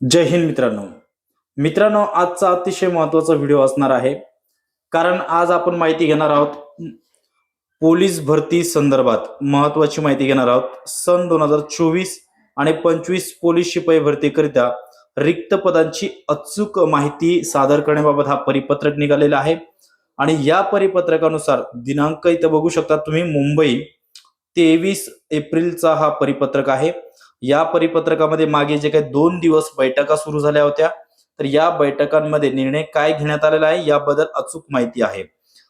जय हिंद मित्रांनो. मित्रांनो आजचा अतिशय महत्त्वाचा व्हिडिओ असणार आहे. कारण आज आपण माहिती घेणार आहोत पोलीस भरती संदर्भात. महत्वाची माहिती घेणार आहोत. सन दोन हजार चोवीस आणि पंचवीस पोलीस शिपाई भरतीकरिता रिक्त पदांची अचूक माहिती सादर करण्याबाबत हा परिपत्रक निघालेला आहे. आणि या परिपत्रकानुसार दिनांक इथं बघू शकता तुम्ही मुंबई तेवीस एप्रिलचा हा परिपत्रक आहे. या परिपत्रकामध्ये मागे जे काही दोन दिवस बैठका सुरू झाल्या होत्या तर या बैठकांमध्ये निर्णय काय घेण्यात आलेला आहे याबद्दल अचूक माहिती आहे.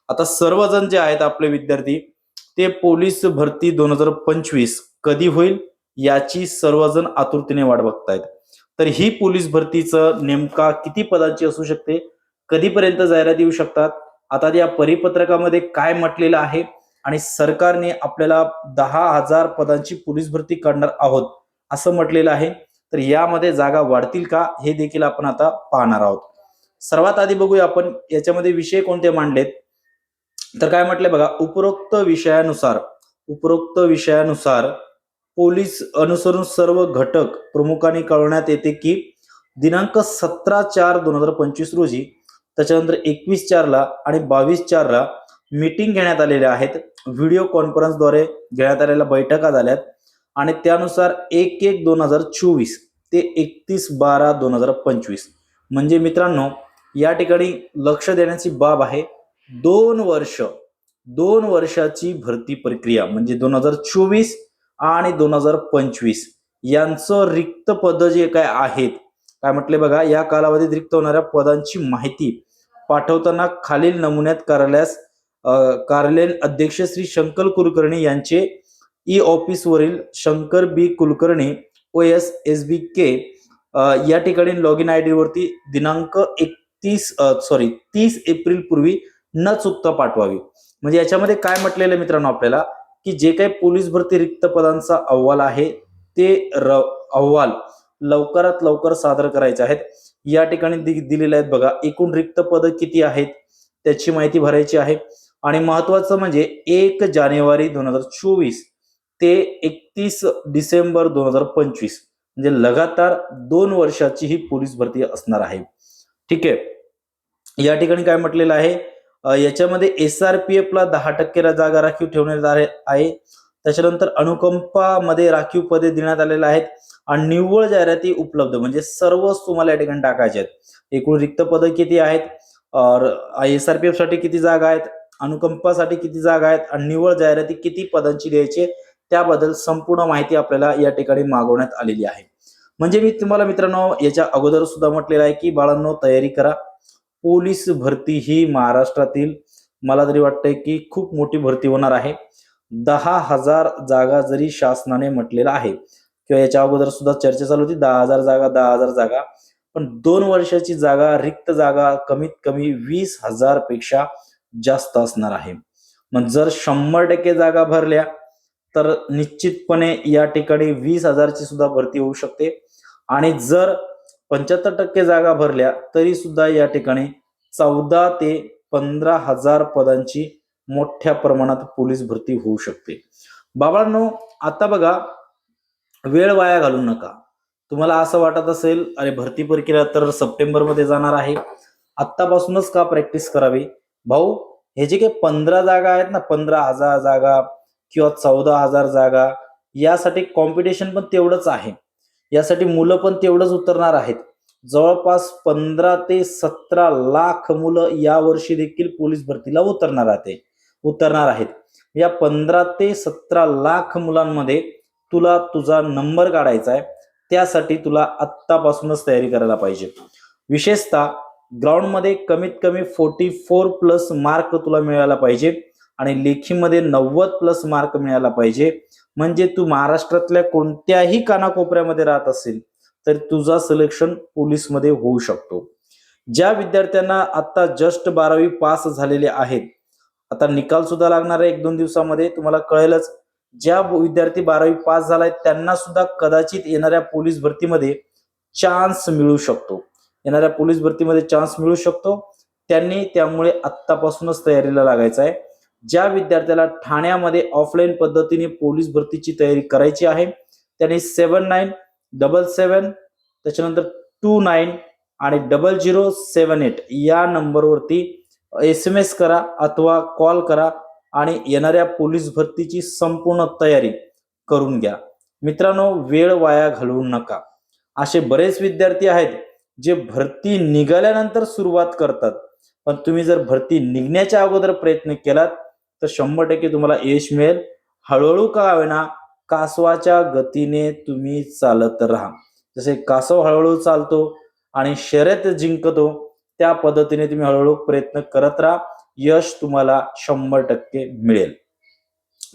आता सर्वजण जे आहेत आपले विद्यार्थी ते पोलीस भरती दोन हजार पंचवीस कधी होईल याची सर्वजण आतुरतेने वाट बघतायत. तर ही पोलीस भरतीचं नेमका किती पदांची असू शकते कधीपर्यंत जाहिरात येऊ शकतात आता या परिपत्रकामध्ये काय म्हटलेलं आहे आणि सरकारने आपल्याला दहा हजार पदांची पोलीस भरती करणार आहोत असं म्हटलेलं आहे. तर यामध्ये जागा वाढतील का हे देखील आपण आता पाहणार आहोत. सर्वात आधी बघूया आपण याच्यामध्ये विषय कोणते मांडलेत. तर काय म्हटले बघा उपरोक्त विषयानुसार उपरोक्त विषयानुसार पोलीस अनुसरून सर्व घटक प्रमुखांनी कळवण्यात येते की दिनांक सतरा चार दोन हजार पंचवीस रोजी त्याच्यानंतर एकवीस चारला आणि बावीस चारला मीटिंग घेण्यात आलेल्या आहेत. व्हिडिओ कॉन्फरन्सद्वारे घेण्यात आलेल्या बैठका झाल्यात. आणि त्यानुसार एक एक दोन हजार चोवीस ते एकतीस बारा दोन हजार पंचवीस. म्हणजे मित्रांनो या ठिकाणी लक्ष देण्याची बाब आहे दोन वर्ष दोन वर्षाची भरती प्रक्रिया म्हणजे दोन हजार चोवीस आणि दोन हजार पंचवीस. यांचं रिक्त पद जे काय आहेत काय म्हटले बघा या कालावधीत रिक्त होणाऱ्या पदांची माहिती पाठवताना खालील नमुन्यात कार्यालयास कार्यालयीन अध्यक्ष श्री शंकर कुलकर्णी यांचे ई ऑफिस वरील Shankar B Kulkarni O S S B K या ठिकाणी लॉग इन आय डी वरती दिनांक एकतीस सॉरी तीस एप्रिल पूर्वी न चुकता पाठवावी. म्हणजे याच्यामध्ये काय म्हटलेलं आहे मित्रांनो आपल्याला? की जे काही पोलीस भरती रिक्त पदांचा अहवाल आहे ते र अहवाल लवकरात लवकर सादर करायचे आहेत. या ठिकाणी दि- दिलेले आहेत बघा एकूण रिक्त पद किती आहेत? त्याची माहिती भरायची आहे. आणि महत्वाचं म्हणजे एक जानेवारी दोन हजार चोवीस ते एकतीस डिसेंबर दोन हजार पंचवीस म्हणजे लगातार दोन वर्षाची ही पोलीस भरती असणार आहे. ठीक आहे? या ठिकाणी काय म्हटलेलं आहे? याच्यामध्ये एस आर पी एफ ला दहा टक्के जागा राखीव ठेवण्यात आले आहे. त्याच्यानंतर अनुकंपामध्ये राखीव पदे देण्यात आलेले आहेत आणि निव्वळ जाहिराती उपलब्ध म्हणजे सर्वच तुम्हाला या ठिकाणी टाकायचे आहेत. एकूण रिक्त पदं किती आहेत? एस आर पी एफसाठी किती जागा आहेत? अनुकंपासाठी किती जागा आहेत? आणि निव्वळ जाहिराती किती पदांची द्यायची त्याबद्दल संपूर्ण माहिती आपल्याला या ठिकाणी मागवण्यात आलेली आहे. म्हणजे मी तुम्हाला मित्रांनो याच्या अगोदर सुद्धा म्हटलेलं आहे की बाळांनो तयारी करा. पोलीस भरती ही महाराष्ट्रातील मला तरी वाटतंय की खूप मोठी भरती होणार आहे. दहा हजार जागा जरी शासनाने म्हटलेलं आहे किंवा याच्या अगोदर सुद्धा चर्चा चालू होती दहा हजार जागा दहा हजार जागा पण दोन वर्षाची जागा रिक्त जागा कमीत कमी वीस हजारपेक्षा जास्त असणार आहे. मग जर शंभर टक्के जागा भरल्या तर निश्चितपणे या ठिकाणी वीस हजारची सुद्धा भरती होऊ शकते. आणि जर पंच्याहत्तर टक्के जागा भरल्या तरी सुद्धा या ठिकाणी चौदा ते पंधरा हजार पदांची मोठ्या प्रमाणात पोलीस भरती होऊ शकते. बाबांनो आता बघा वेळ वाया घालू नका. तुम्हाला असं वाटत असेल अरे भरती प्रक्रिया तर सप्टेंबरमध्ये जाणार आहे. आत्तापासूनच का प्रॅक्टिस करावी? भाऊ हे जे काही पंधरा जागा आहेत ना पंधरा हजार जागा किंवा चौदा हजार जागा यासाठी कॉम्पिटिशन पण तेवढंच आहे. यासाठी मुलं पण तेवढंच उतरणार आहेत. जवळपास पंधरा ते सतरा लाख मुलं यावर्षी देखील पोलीस भरतीला उतरणार आहे उतरणार आहेत. या पंधरा ते सतरा लाख मुलांमध्ये तुला तुझा नंबर काढायचा आहे. त्यासाठी तुला आत्तापासूनच तयारी करायला पाहिजे. विशेषतः ग्राउंडमध्ये कमीत कमी फोर्टी फोर प्लस मार्क तुला मिळायला पाहिजे. आणि लेखीमध्ये नव्वद प्लस मार्क मिळायला पाहिजे. म्हणजे तू महाराष्ट्रातल्या कोणत्याही कानाकोपऱ्यामध्ये राहत असेल तर तुझा सिलेक्शन पोलीसमध्ये होऊ शकतो. ज्या विद्यार्थ्यांना आता जस्ट बारावी पास झालेले आहेत आता निकाल सुद्धा लागणार आहे एक दोन दिवसामध्ये तुम्हाला कळेलच. ज्या विद्यार्थी बारावी पास झालाय त्यांना सुद्धा कदाचित येणाऱ्या पोलीस भरतीमध्ये चान्स मिळू शकतो. येणाऱ्या पोलीस भरतीमध्ये चान्स मिळू शकतो. त्यांनी त्यामुळे आत्तापासूनच तयारीला लागायचं आहे. ज्या विद्यार्थ्याला ठाण्यामध्ये ऑफलाईन पद्धतीने पोलीस भरतीची तयारी करायची आहे त्यांनी सेवन नाईन डबल सेवन त्याच्यानंतर टू नाईन आणि डबल झिरो सेवन एट या नंबरवरती एस एम एस करा अथवा कॉल करा आणि येणाऱ्या पोलीस भरतीची संपूर्ण तयारी करून घ्या. मित्रांनो वेळ वाया घालवू नका. असे बरेच विद्यार्थी आहेत जे भरती निघाल्यानंतर सुरुवात करतात. पण तुम्ही जर भरती निघण्याच्या अगोदर प्रयत्न केलात तर शंभर टक्के तुम्हाला यश मिळेल. हळूहळू का होईना कासवाच्या गतीने तुम्ही चालत राहा. जसे कासव हळूहळू चालतो आणि शर्यत जिंकतो त्या पद्धतीने तुम्ही हळूहळू प्रयत्न करत राहा. यश तुम्हाला शंभर टक्के मिळेल.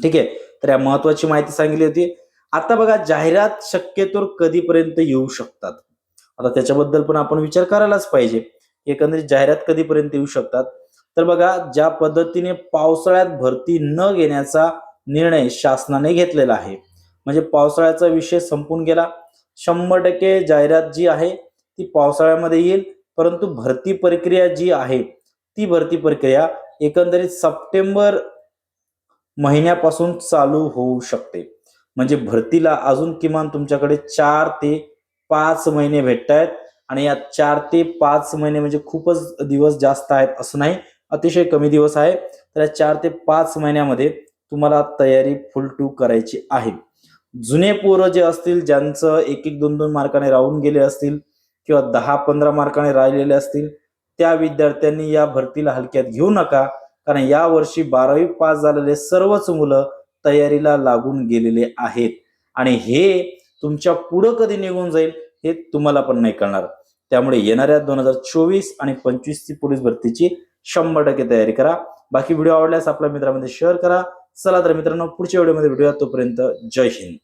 ठीक आहे? तर या महत्वाची माहिती सांगितली होती. आता बघा जाहिरात शक्यतो कधीपर्यंत येऊ शकतात? आता त्याच्याबद्दल पण आपण विचार करायलाच पाहिजे. एकंदरीत जाहिरात कधीपर्यंत येऊ शकतात? तर बघा ज्या पद्धतीने पावसाळ्यात भरती न घेण्याचा निर्णय शासनाने घेतलेला आहे म्हणजे पावसाळ्याचा विषय संपून गेला. शंभर टक्के जाहिरात जी आहे ती पावसाळ्यामध्ये येईल परंतु भरती प्रक्रिया जी आहे ती भरती प्रक्रिया एकंदरीत सप्टेंबर महिन्यापासून चालू होऊ शकते. म्हणजे भरतीला अजून किमान तुमच्याकडे चार ते पाच महिने भेटत आहेत आणि या चार ते पाच महिने म्हणजे खूपच दिवस जास्त आहेत असं नाही अतिशय कमी दिवस आहे. तर या चार ते पाच महिन्यामध्ये तुम्हाला तयारी फुल टू करायची आहे. जुने पोरं जे असतील ज्यांचं एक एक दोन दोन मार्काने राहून गेले असतील किंवा दहा पंधरा मार्काने राहिलेले असतील त्या विद्यार्थ्यांनी या भरतीला हलक्यात घेऊ नका. कारण या वर्षी बारावी पास झालेले सर्वच मुलं तयारीला लागून गेलेले आहेत. आणि हे तुमच्या पुढं कधी निघून जाईल हे तुम्हाला पण नाही कळणार. त्यामुळे येणाऱ्या दोन हजार चोवीस आणि पंचवीस ची पोलीस भरतीची शंभर टक्के तयारी करा. बाकी व्हिडिओ आवडल्यास आपल्या मित्रांमध्ये शेअर करा. चला तर मित्रांनो पुढच्या व्हिडिओमध्ये भेटूया. तोपर्यंत जय हिंद.